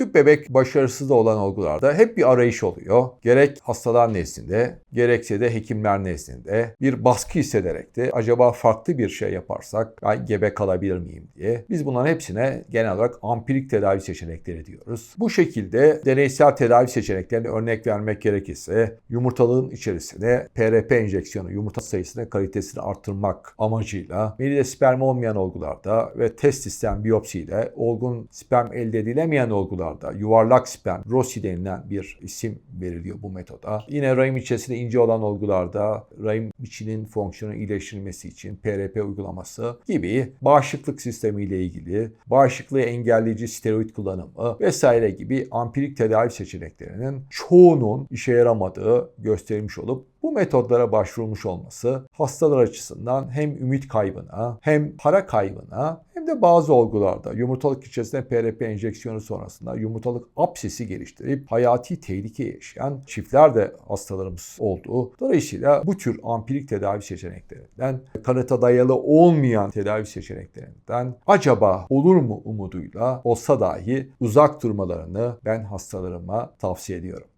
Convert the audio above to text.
Tüp bebek başarısız olan olgularda hep bir arayış oluyor. Gerek hastalar nezdinde, gerekse de hekimler nezdinde bir baskı hissederek de acaba farklı bir şey yaparsak ben gebe kalabilir miyim diye. Biz bunların hepsine genel olarak ampirik tedavi seçenekleri diyoruz. Bu şekilde deneysel tedavi seçeneklerine örnek vermek gerekirse yumurtalığın içerisine PRP enjeksiyonu, yumurta sayısını kalitesini arttırmak amacıyla melide sperm olmayan olgularda ve test sistem biyopsiyle olgun sperm elde edilemeyen olgularda yuvarlak sperm, ROSI denilen bir isim veriliyor bu metoda. Yine rahim içerisinde ince olan olgularda rahim içinin fonksiyonu iyileştirilmesi için PRP uygulaması gibi bağışıklık sistemi ile ilgili bağışıklığı engelleyici steroid kullanımı vesaire gibi ampirik tedavi seçeneklerinin çoğunun işe yaramadığı gösterilmiş olup bu metodlara başvurulmuş olması hastalar açısından hem ümit kaybına hem para kaybına de bazı olgularda yumurtalık içerisinde PRP enjeksiyonu sonrasında yumurtalık apsisi geliştirip hayati tehlike yaşayan çiftler de hastalarımız oldu. Dolayısıyla bu tür ampirik tedavi seçeneklerinden, kanıta dayalı olmayan tedavi seçeneklerinden acaba olur mu umuduyla olsa dahi uzak durmalarını ben hastalarıma tavsiye ediyorum.